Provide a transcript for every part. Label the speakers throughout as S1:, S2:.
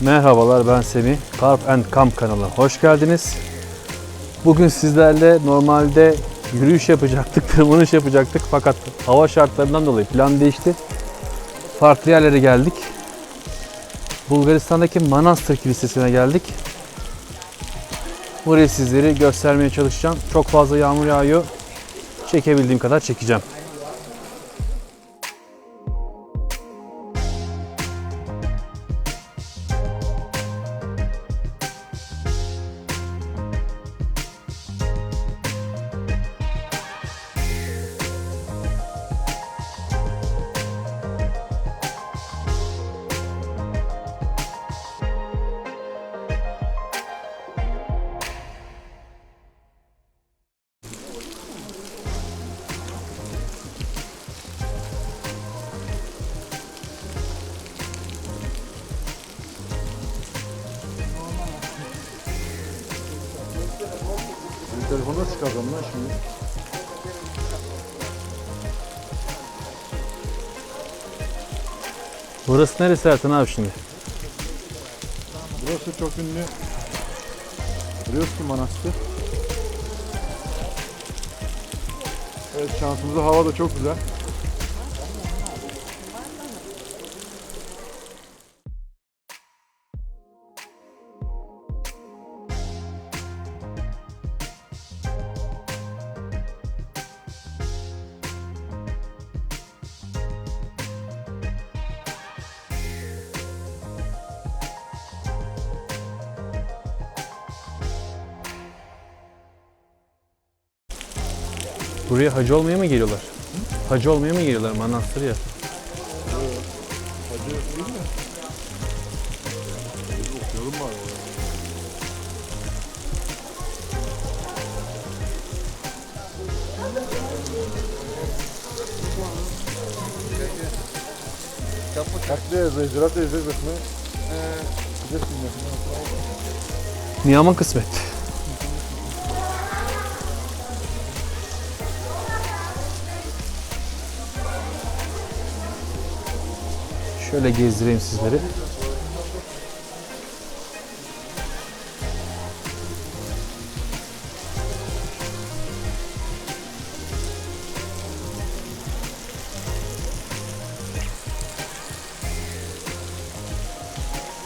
S1: Merhabalar ben Semih. Carp and Camp kanalına hoş geldiniz. Bugün sizlerle normalde yürüyüş yapacaktık, tırmanış yapacaktık fakat hava şartlarından dolayı plan değişti. Farklı yerlere geldik. Bulgaristan'daki Manastır Kilisesi'ne geldik. Burayı sizleri göstermeye çalışacağım. Çok fazla yağmur yağıyor. Çekebildiğim kadar çekeceğim.
S2: Çıkardım lan şimdi.
S1: Burası neresi Ertan abi şimdi?
S2: Burası çok ünlü. Ryoski Manastır. Evet şansımıza hava da çok güzel.
S1: Buraya hacı olmaya mı geliyorlar? Hacı olmaya mı geliyorlar manastır ya?
S2: Hacı değil mi? Okuyalım bari. Как да заезжата излезахме. Къде стигнахме?
S1: Niyaman kısmet. Şöyle gezdireyim sizleri.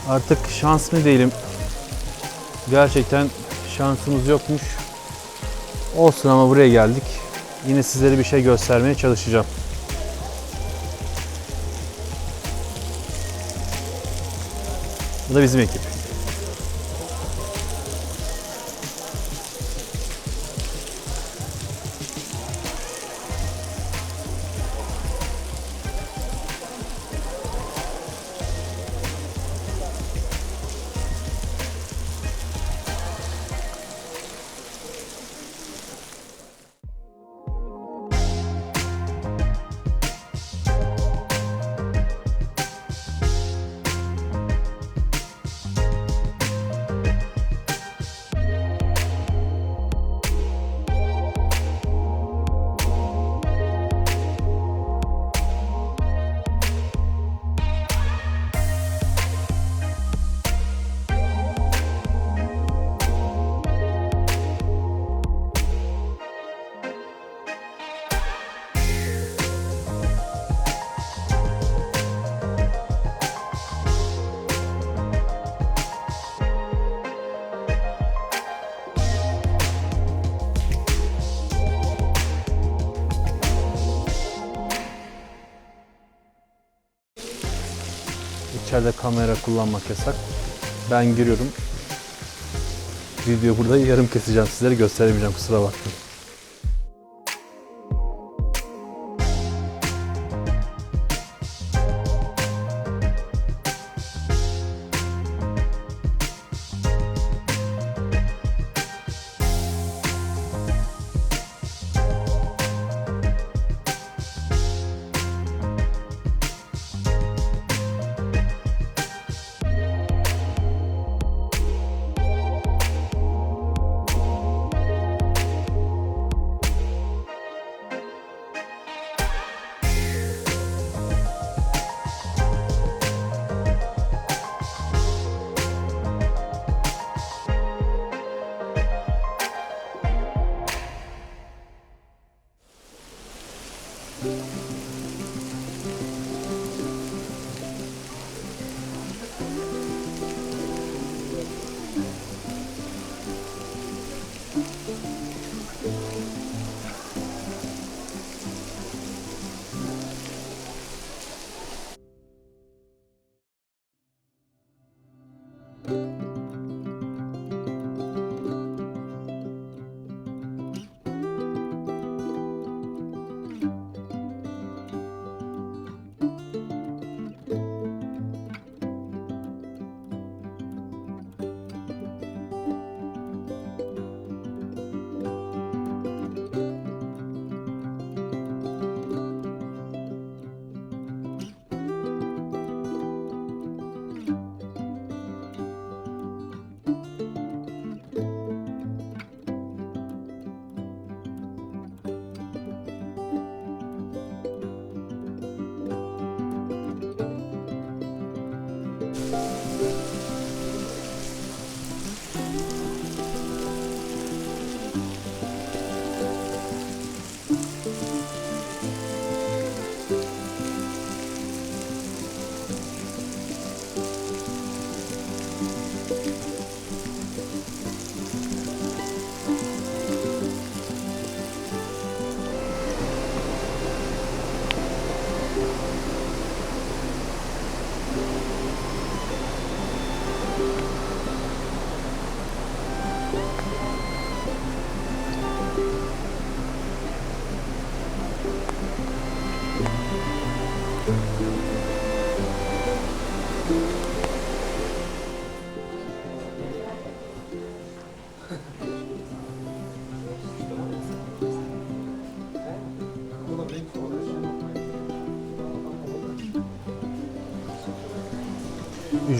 S1: Artık şans mı diyelim Gerçekten şansımız yokmuş. Olsun ama buraya geldik. Yine sizlere bir şey göstermeye çalışacağım. Bu da İçeride kamera kullanmak yasak. Ben giriyorum. Video burada yarım keseceğim sizlere gösteremeyeceğim kusura bakmayın. Música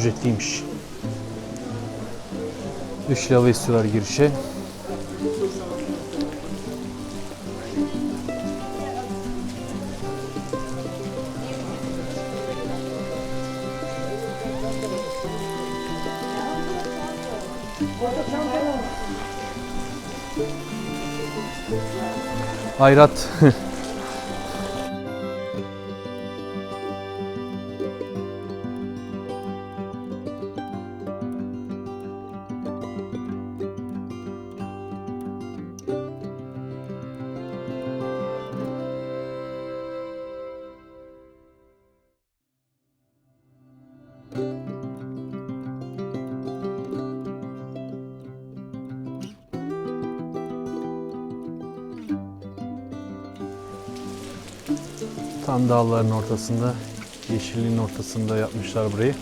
S1: Ücretliymiş. 3 lira istiyorlar girişe. Hayrat. Tam dağların ortasında, yeşilliğin ortasında yapmışlar burayı.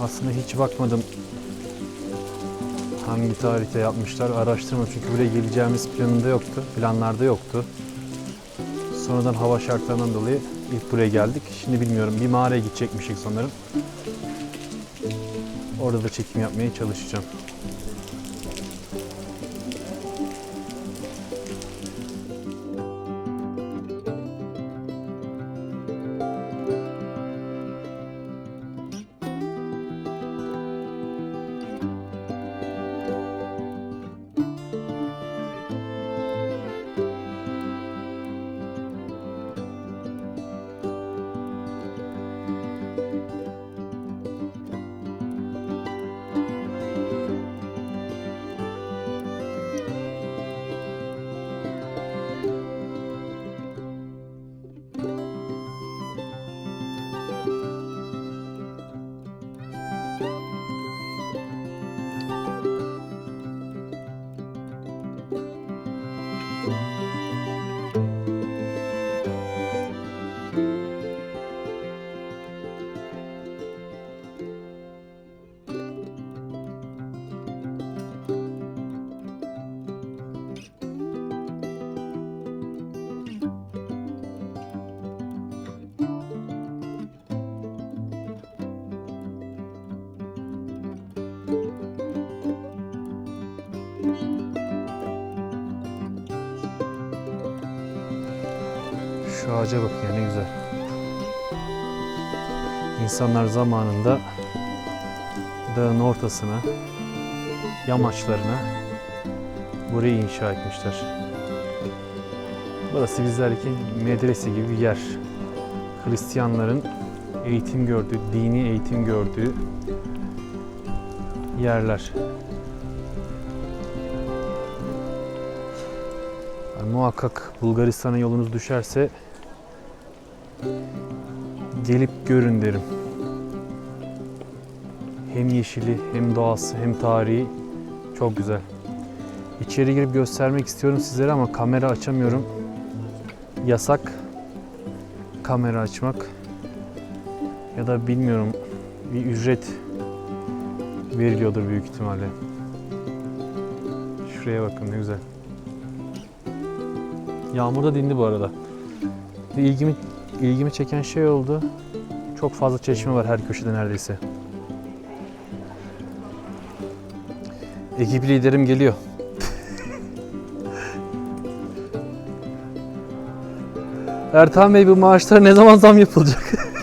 S1: Aslında hiç bakmadım hangi tarihte yapmışlar araştırmadım çünkü buraya geleceğimiz planında yoktu, planlarda yoktu. Sonradan hava şartlarından dolayı ilk buraya geldik. Şimdi bilmiyorum bir mağaraya gidecekmişik sanırım. Orada da çekim yapmaya çalışacağım. Ağaca bak ya ne güzel. İnsanlar zamanında dağın ortasına, yamaçlarına burayı inşa etmişler. Burası bizlerdeki medrese gibi bir yer. Hristiyanların eğitim gördüğü, dini eğitim gördüğü yerler. Yani muhakkak Bulgaristan'a yolunuz düşerse gelip görün derim. Hem yeşili, hem doğası, hem tarihi çok güzel. İçeri girip göstermek istiyorum sizlere ama kamera açamıyorum. Yasak kamera açmak. Ya da bilmiyorum bir ücret veriliyordur büyük ihtimalle. Şuraya bakın ne güzel. Yağmur da dindi bu arada. İlgimi ilgimi çeken şey oldu. Çok fazla çeşme var her köşede neredeyse. Ekip liderim geliyor. Ertan Bey bu maaşlara ne zaman zam yapılacak?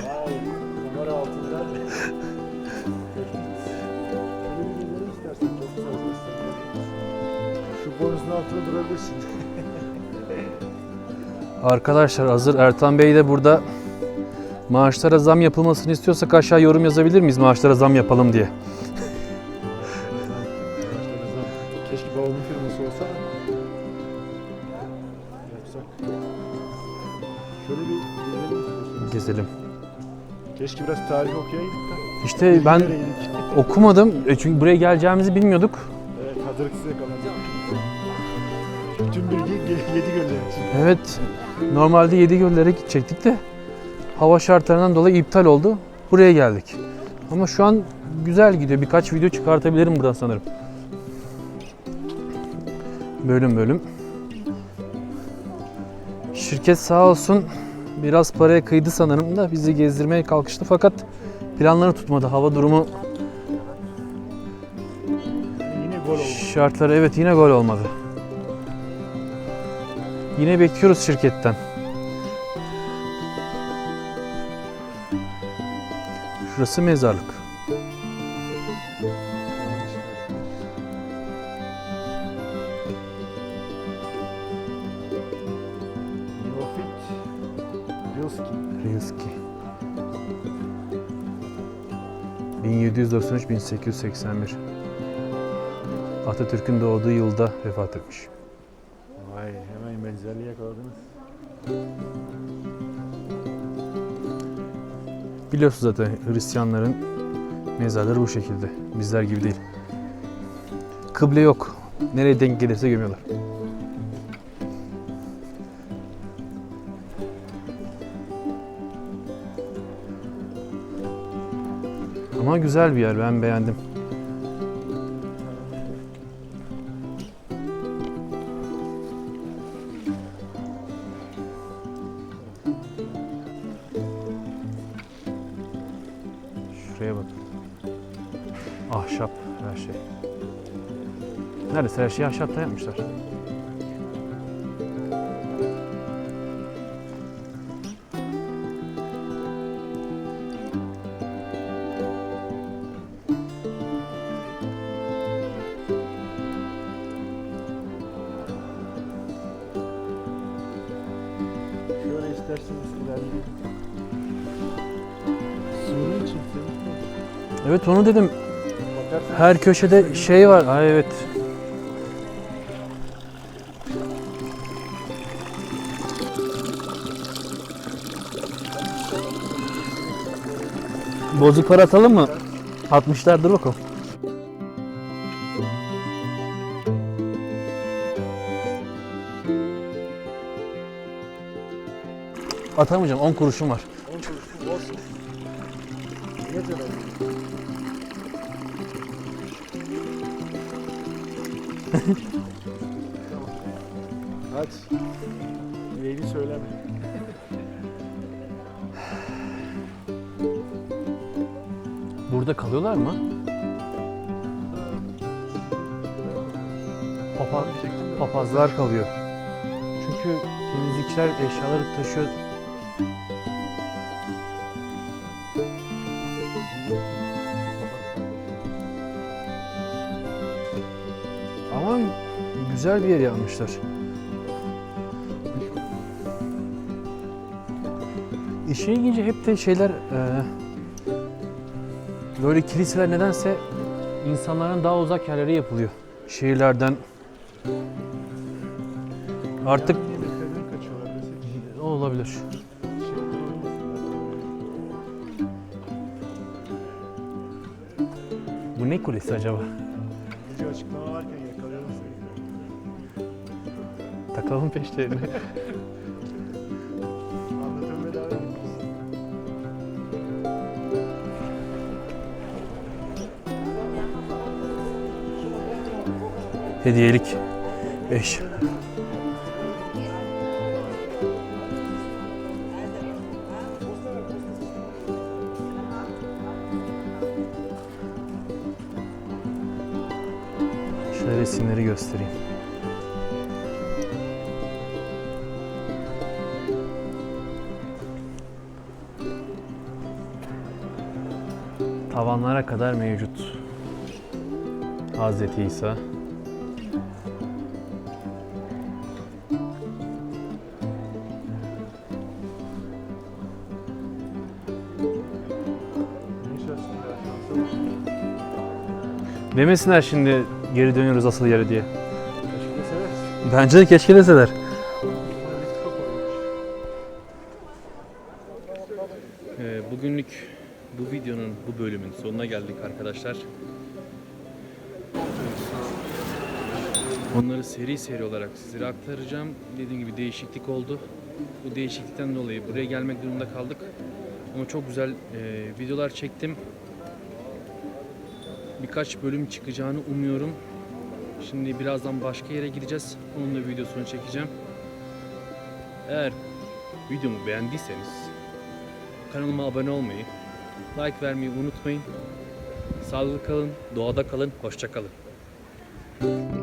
S1: Arkadaşlar hazır Ertan Bey de burada maaşlara zam yapılmasını istiyorsak aşağı yorum yazabilir miyiz maaşlara zam yapalım diye.
S2: Keşke babamın firması olsa. Yapsak. Şöyle bir gezelim. Keşke biraz tarih okuyaydık da.
S1: İşte ben okumadım E, çünkü buraya geleceğimizi bilmiyorduk.
S2: Evet, hazırlık size kalacak. Yedi göndermiş.
S1: Evet normalde Yedigöller'e gidecektik de hava şartlarından dolayı iptal oldu. Buraya geldik. Ama şu an güzel gidiyor. Birkaç video çıkartabilirim buradan sanırım. Bölüm bölüm. Şirket sağ olsun biraz paraya kıydı sanırım da bizi gezdirmeye kalkıştı fakat planları tutmadı. Hava durumu
S2: Yine gol oldu.
S1: Şartları evet yine gol olmadı. Yine bekliyoruz şirketten. Şurası mezarlık. Rilski. 1793-1881. Atatürk'ün doğduğu yılda vefat etmiş.
S2: Benzerliği yakaladınız.
S1: Biliyorsunuz zaten Hristiyanların mezarları bu şekilde. Bizler gibi değil. Kıble yok. Nereye denk gelirse gömüyorlar. Ama güzel bir yer. Ben beğendim. Neredeyse her şeyi ahşaptan yapmışlar.
S2: Şöyle isterseniz için istedim.
S1: Evet onu dedim. Her köşede şey var. Ay evet. Bozuk para atalım mı? 60'lar dur bakalım. Atamayacağım 10 kuruşum var.
S2: 10 kuruşu olsun. Niye böyle? Hadi. Neyini söyleme.
S1: Burada kalıyorlar mı? Papa, papazlar kalıyor. Çünkü temizlikçiler eşyaları taşıyor. Ama güzel bir yer yapmışlar. İşe ilginci hep de şeyler eee Böyle kiliseler nedense insanların daha uzak yerlere yapılıyor. Şehirlerden artık o olabilir. Bu ne kulesi acaba?
S2: Gece açıklama varken yakalayalım seni.
S1: Takalım peşlerine. Hediyelik eş. Şöyle resimleri göstereyim. Tavanlara kadar mevcut. Hazreti İsa. Demesinler şimdi geri dönüyoruz asıl yere diye. Bence de keşke deseler. Ee, bugünlük bu videonun, bu bölümün sonuna geldik arkadaşlar. Onları seri seri olarak sizlere aktaracağım. Dediğim gibi değişiklik oldu. Bu değişiklikten dolayı buraya gelmek durumunda kaldık. Ama çok güzel e, videolar çektim. Birkaç bölüm çıkacağını umuyorum. Şimdi birazdan başka yere gideceğiz. Onun da videosunu çekeceğim. Eğer videomu beğendiyseniz Kanalıma abone olmayı, like vermeyi unutmayın. Sağlıklı kalın, doğada kalın, hoşça kalın.